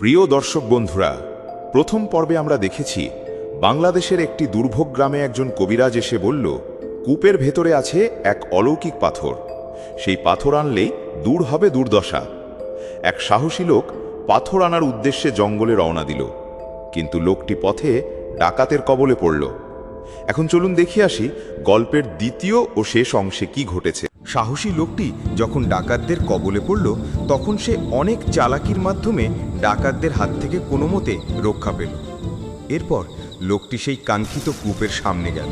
প্রিয় দর্শক বন্ধুরা, প্রথম পর্বে আমরা দেখেছি, বাংলাদেশের একটি দুর্ভোগ গ্রামে একজন কবিরাজ এসে বলল, কূপের ভেতরে আছে এক অলৌকিক পাথর। সেই পাথর আনলেই দূর হবে দুর্দশা। এক সাহসী লোক পাথর আনার উদ্দেশ্যে জঙ্গলে রওনা দিল, কিন্তু লোকটি পথে ডাকাতের কবলে পড়ল। এখন চলুন দেখি আসি গল্পের দ্বিতীয় ও শেষ অংশে কি ঘটেছে। সাহসী লোকটি যখন ডাকাতদের কবলে পড়ল, তখন সে অনেক চালাকির মাধ্যমে ডাকাতদের হাত থেকে কোনো মতে রক্ষা পেল। এরপর লোকটি সেই কাঙ্ক্ষিত কূপের সামনে গেল।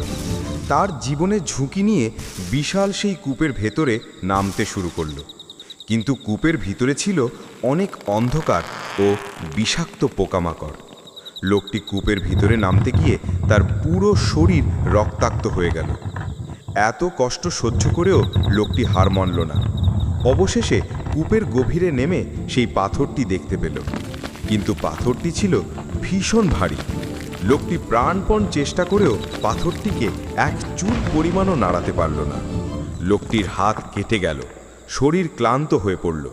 তার জীবনের ঝুঁকি নিয়ে বিশাল সেই কূপের ভেতরে নামতে শুরু করল। কিন্তু কূপের ভিতরে ছিল অনেক অন্ধকার ও বিষাক্ত পোকামাকড়। লোকটি কূপের ভিতরে নামতে গিয়ে তার পুরো শরীর রক্তাক্ত হয়ে গেল। এত কষ্ট সহ্য করেও লোকটি হার মানল না। অবশেষে কূপের গভীরে নেমে সেই পাথরটি দেখতে পেল। কিন্তু পাথরটি ছিল ভীষণ ভারী। লোকটি প্রাণপণ চেষ্টা করেও পাথরটিকে এক চুল পরিমাণও নাড়াতে পারল না। লোকটির হাত কেটে গেল, শরীর ক্লান্ত হয়ে পড়ল।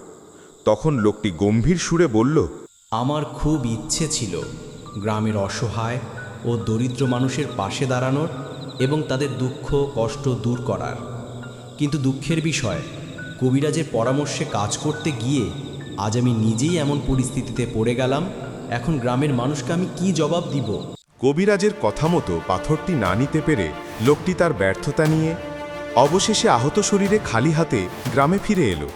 তখন লোকটি গম্ভীর সুরে বলল, আমার খুব ইচ্ছে ছিল গ্রামের অসহায় ও দরিদ্র মানুষের পাশে দাঁড়ানোর এবং তাদের দুঃখ কষ্ট দূর করার। কিন্তু দুঃখের বিষয় কবিরাজের পরামর্শে কাজ করতে গিয়ে আজ আমি নিজেই এমন পরিস্থিতিতে পড়ে গেলাম এখন গ্রামের মানুষকে আমি কি জবাব দিব? কবিরাজের কথা মতো পাথরটি না নিতে পেরে লোকটি তার ব্যর্থতা নিয়ে অবশেষে আহত শরীরে খালি হাতে গ্রামে ফিরে এলো।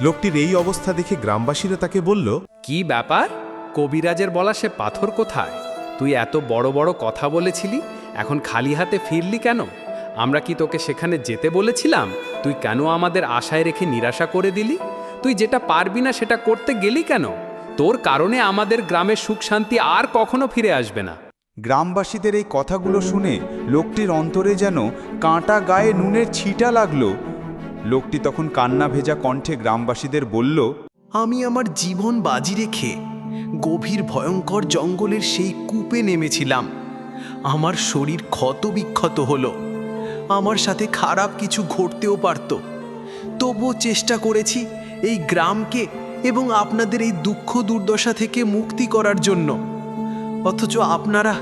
লোকটির এই অবস্থা দেখে গ্রামবাসীরা তাকে বলল কি ব্যাপার? কবিরাজের বলা সে পাথর কোথায়? তুই এত বড় বড় কথা বলেছিলি এখন খালি হাতে ফিরলি কেন? আমরা কি তোকে সেখানে যেতে বলেছিলাম? তুই কেন আমাদের আশায় রেখে নিরাশা করে দিলি? তুই যেটা পারবি না সেটা করতে গেলি কেন? তোর কারণে আমাদের গ্রামের সুখ শান্তি আর কখনো ফিরে আসবে না। গ্রামবাসীদের এই কথাগুলো শুনে লোকটির অন্তরে যেন কাঁটা গায়ে নুনের ছিটা লাগল। লোকটি তখন কান্না ভেজা কণ্ঠে গ্রামবাসীদের বলল আমি আমার জীবন বাজি রেখে গভীর ভয়ঙ্কর জঙ্গলের সেই কূপে নেমেছিলাম। আমার শরীর ক্ষত বিক্ষত হলো। আমার সাথে খারাপ কিছু ঘটতেও পারত। তবুও চেষ্টা করেছি এই গ্রামকে এবং আপনাদের এই দুঃখ দুর্দশা থেকে মুক্তি করার জন্য। অথচ আপনারা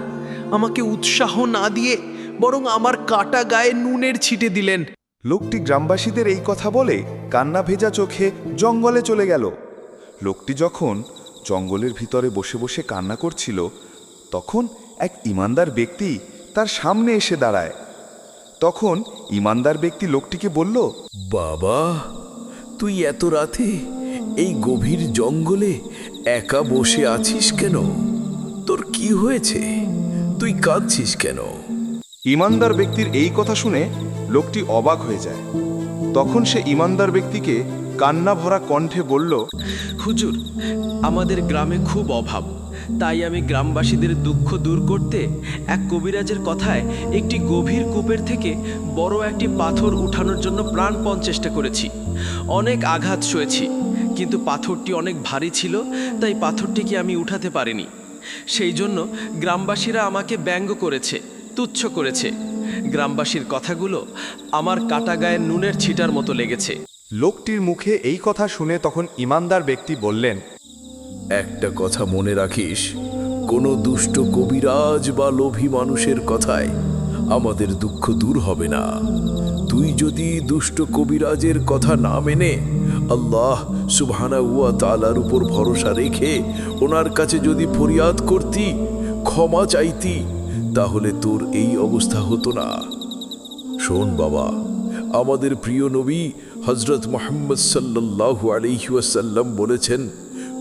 আমাকে উৎসাহ না দিয়ে বরং আমার কাটা গায়ে নুনের ছিটে দিলেন। লোকটি গ্রামবাসীদের এই কথা বলে কান্না ভেজা চোখে জঙ্গলে চলে গেল। লোকটি যখন জঙ্গলের ভিতরে বসে বসে কান্না করছিল, তখন এক ইমানদার ব্যক্তি তার সামনে এসে দাঁড়ায়। তখন ইমানদার ব্যক্তি লোকটিকে বলল বাবা তুই এত রাতে এই গভীর জঙ্গলে একা বসে আছিস কেন? তোর কি হয়েছে? তুই কাঁদছিস কেন? ইমানদার ব্যক্তির এই কথা শুনে লোকটি অবাক হয়ে যায়। তখন সে ইমানদার ব্যক্তিকে কান্না ভরা কণ্ঠে বলল হুজুর আমাদের গ্রামে খুব অভাব। তাই আমি গ্রামবাসীদের দুঃখ দূর করতে এক কবিরাজের কথায় একটি গভীর কূপের থেকে বড় একটি পাথর উঠানোর জন্য প্রাণপণ চেষ্টা করেছি। অনেক আঘাত সয়েছি কিন্তু পাথরটি অনেক ভারী ছিল, তাই পাথরটিকে আমি উঠাতে পারিনি। সেই জন্য গ্রামবাসীরা আমাকে ব্যঙ্গ করেছে, তুচ্ছ করেছে। গ্রামবাসীর কথাগুলো আমার কাটা গায়ে নুনের ছিটার মতো লেগেছে। লোকটির মুখে এই কথা শুনে তখন ইমানদার ব্যক্তি বললেন একটা কথা মনে রাখিস, কোনো দুষ্ট কবিরাজ বা লোভী মানুষের কথায় আমাদের দুঃখ দূর হবে না। তুই যদি দুষ্ট কবিরাজের কথা না মেনে আল্লাহ সুবহানা উয়া তালার উপর ভরসা রেখে ওনার কাছে যদি ফরিয়াদ করতি, ক্ষমা চাইতি, তাহলে তোর এই অবস্থা হতো না। শোন বাবা, আমাদের প্রিয় নবী হজরত মোহাম্মদ সাল্লাল্লাহু আলহিউসাল্লাম বলেছেন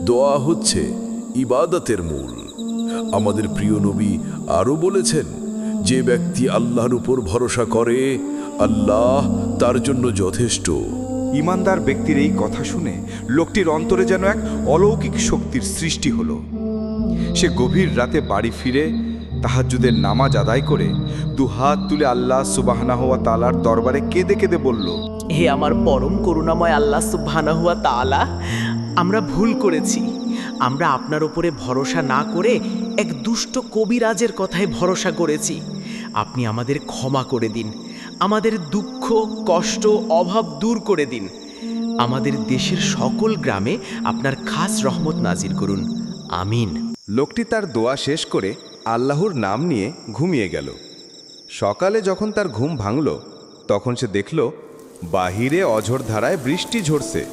দোয়া হচ্ছে ইবাদতের মূল। আমাদের প্রিয় নবী আরও বলেছেন যে ব্যক্তি আল্লাহর উপর ভরসা করে আল্লাহ তার জন্য যথেষ্ট। ইমানদার ব্যক্তির এই কথা শুনে লোকটির অন্তরে যেন এক অলৌকিক শক্তির সৃষ্টি হলো। সে গভীর রাতে বাড়ি ফিরে তাহাজ্জুদের নামাজ আদায় করে দুহাত তুলে আল্লাহ সুবাহনা হওয়া তালার দরবারে কেঁদে কেঁদে বলল হে আমার পরম করুণাময় আল্লাহ সুবহানাহুয়া তাআলা আমরা ভুল করেছি। আমরা আপনার উপরে ভরসা না করে এক দুষ্ট কবিরাজের কথায় ভরসা করেছি। আপনি আমাদের ক্ষমা করে দিন। আমাদের দুঃখ, কষ্ট, অভাব দূর করে দিন। আমাদের দেশের সকল গ্রামে আপনার খাস রহমত নাজির করুন। আমিন। লোকটি তার দোয়া শেষ করে আল্লাহর নাম নিয়ে ঘুমিয়ে গেল। সকালে যখন তার ঘুম ভাঙল, তখন সে দেখল, বাহিরে অঝোর ধারায় বৃষ্টি ঝরছে।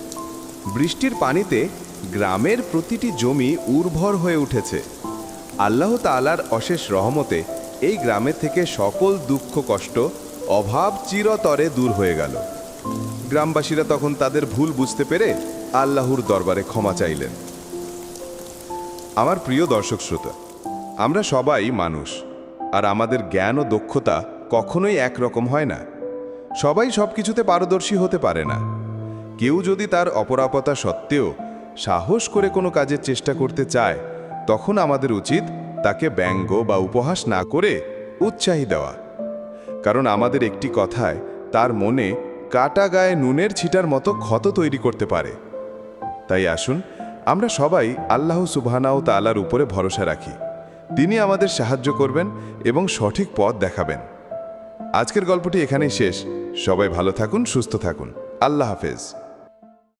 বৃষ্টির পানিতে গ্রামের প্রতিটি জমি উর্বর হয়ে উঠেছে। আল্লাহ তালার অশেষ রহমতে এই গ্রামের থেকে সকল দুঃখ, কষ্ট, অভাব চিরতরে দূর হয়ে গেল। গ্রামবাসীরা তখন তাদের ভুল বুঝতে পেরে আল্লাহর দরবারে ক্ষমা চাইলেন। আমার প্রিয় দর্শক শ্রোতা, আমরা সবাই মানুষ, আর আমাদের জ্ঞান ও দক্ষতা কখনোই একরকম হয় না। সবাই সব কিছুতে পারদর্শী হতে পারে না। কেউ যদি তার অপরাপতা সত্ত্বেও সাহস করে কোনো কাজের চেষ্টা করতে চায়, তখন আমাদের উচিত তাকে ব্যঙ্গ বা উপহাস না করে উৎসাহী দেওয়া। কারণ আমাদের একটি কথায় তার মনে কাটা গায়ে নুনের ছিটার মতো ক্ষত তৈরি করতে পারে। তাই আসুন, আমরা সবাই আল্লাহ সুবহানাও তালার উপরে ভরসা রাখি। তিনি আমাদের সাহায্য করবেন এবং সঠিক পথ দেখাবেন। আজকের গল্পটি এখানেই শেষ। সবাই ভালো থাকুন, সুস্থ থাকুন। আল্লাহ হাফেজ।